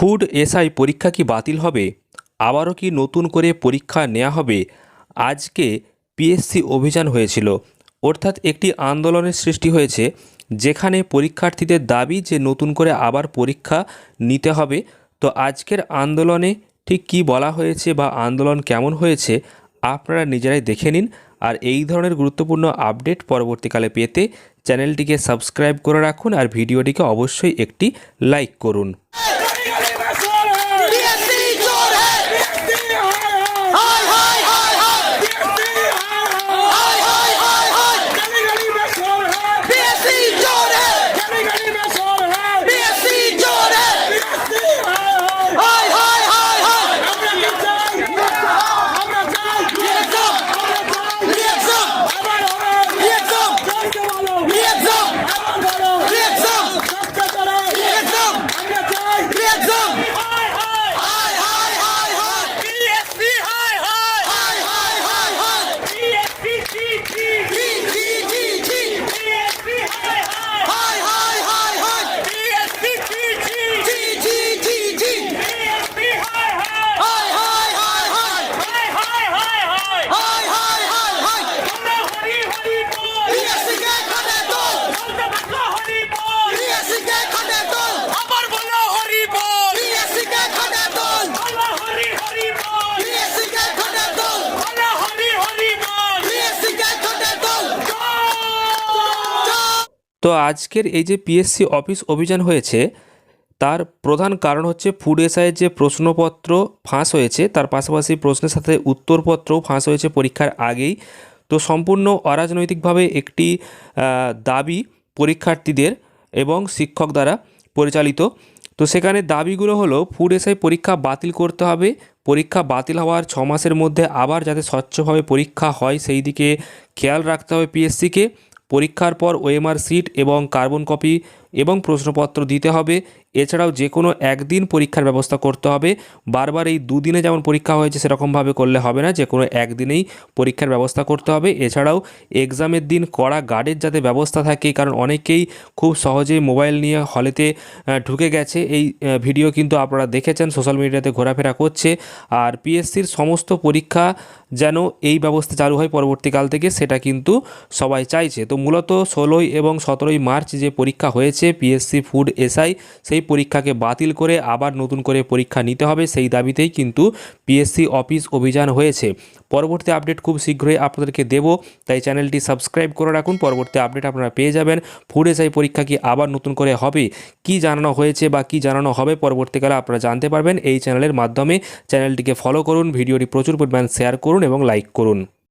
Food SI পরীক্ষা কি বাতিল হবে? আবারও কি নতুন করে পরীক্ষা নেওয়া হবে? আজকে পিএসসি অভিযান হয়েছিল। অর্থাৎ একটি আন্দোলনের সৃষ্টি হয়েছে, যেখানে পরীক্ষার্থীদের দাবি যে নতুন করে আবার পরীক্ষা নিতে হবে। তো আজকের আন্দোলনে ঠিক কী বলা হয়েছে বা আন্দোলন কেমন হয়েছে, আপনারা নিজেরাই দেখে নিন। আর এই ধরনের গুরুত্বপূর্ণ আপডেট পরবর্তীকালে পেতে চ্যানেলটিকে সাবস্ক্রাইব করে রাখুন আর ভিডিওটিকে অবশ্যই একটি লাইক করুন। তো আজকের এই যে পিএসসি অফিস অভিযান হয়েছে, তার প্রধান কারণ হচ্ছে ফুড এসআইয়ের যে প্রশ্নপত্র ফাঁস হয়েছে, তার পাশাপাশি প্রশ্নের সাথে উত্তরপত্রও ফাঁস হয়েছে পরীক্ষার আগেই। তো সম্পূর্ণ অরাজনৈতিকভাবে একটি দাবি পরীক্ষার্থীদের এবং শিক্ষক দ্বারা পরিচালিত। তো সেখানে দাবিগুলো হলো ফুড এসআই পরীক্ষা বাতিল করতে হবে, পরীক্ষা বাতিল হওয়ার ছ মাসের মধ্যে আবার যাতে স্বচ্ছভাবে পরীক্ষা হয়, সেই দিকে খেয়াল রাখতে হবে পিএসসিকে পরীক্ষার পর ওএমআর সিট এবং কার্বন কপি এবং প্রশ্নপত্র দিতে হবে। এছাড়াও যে কোনো একদিন পরীক্ষার ব্যবস্থা করতে হবে। বারবার এই দুদিনে যেমন পরীক্ষা হয়েছে, সেরকমভাবে করলে হবে না। যে কোনো একদিনেই পরীক্ষার ব্যবস্থা করতে হবে। এছাড়াও এক্সামের দিন কড়া গার্ডের যাতে ব্যবস্থা থাকে, কারণ অনেকেই খুব সহজেই মোবাইল নিয়ে হলেতে ঢুকে গেছে। এই ভিডিও কিন্তু আপনারা দেখেছেন, সোশ্যাল মিডিয়াতে ঘোরাফেরা করছে। আর পিএসসির সমস্ত পরীক্ষা যেন এই ব্যবস্থা চালু হয় পরবর্তীকাল থেকে, সেটা কিন্তু সবাই চাইছে। তো মূলত ষোলোই এবং সতেরোই মার্চ যে পরীক্ষা হয়েছে পিএসসি ফুড এসআই সেই পরীক্ষাকে বাতিল করে আবার নতুন করে পরীক্ষা নিতে হবে, সেই দাবিতেই কিন্তু পিএসসি অফিস অভিযান হয়েছে। পরবর্তী আপডেট খুব শীঘ্রই আপনাদেরকে দেব, তাই চ্যানেলটি সাবস্ক্রাইব করে রাখুন। পরবর্তী আপডেট আপনারা পেয়ে যাবেন। ফুড এসআই পরীক্ষা কি আবার নতুন করে হবে, কি জানানো হয়েছে বা কি জানানো হবে পরবর্তীকালে আপনারা জানতে পারবেন। এই চ্যানেলের মাধ্যমে চ্যানেলটিকে ফলো করুন, ভিডিওটি প্রচুর পরিমাণ শেয়ার করুন এবং লাইক করুন।